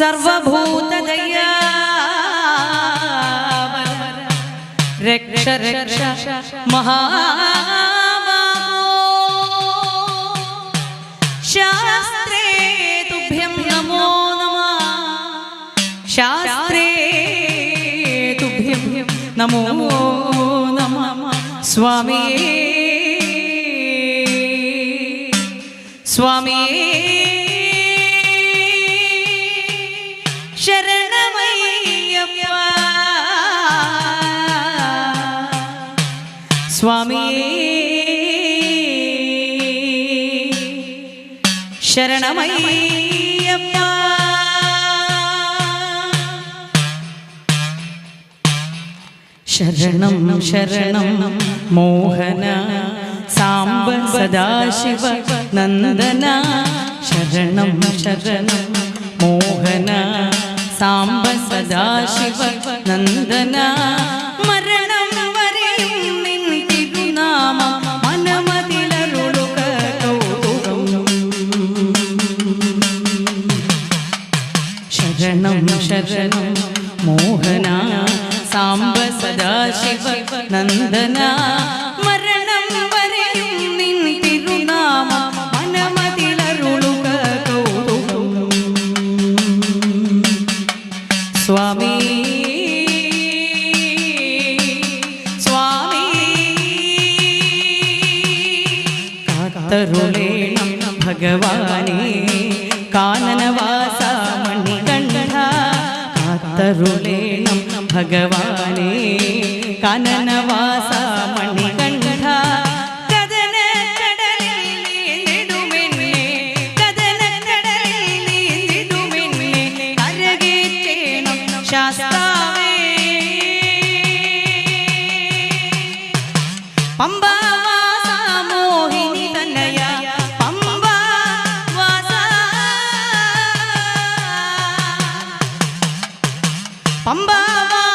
सर्वभूत दया शास्त्रे तुभ्यं नमो नमः। शास्त्रे तुभ्यं नमो नमः। स्वामी स्वामी। സ്വാമിയേ ശരണമയ്യപ്പ. ശരണം ശരണം മോഹന സാമ്പ സദാശിവ നന്ദന. ശരണം ശരണം മോഹന സാമ്പ സദാശിവ നന്ദന. ശരണം മോഹന സാംബ സദാശിവ നന്ദന. മരണം നിൻ ഭഗവാനേ കാനനവാസ കാത്തരുളേണം ഭഗവാനേ. കാനനവാസ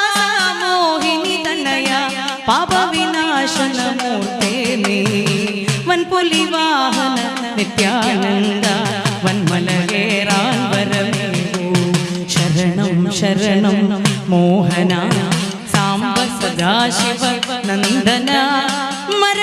അംബാവാസമോഹിനി തന്നയ പാപവിനാശന മൂർത്തേ നീ വാഹന നിത്യാനന്ദ വൻമലകേറാൻ വരമേകൂ. ശരണം ശരണം മോഹന സാമ്പ സദാശിവ നന്ദന മര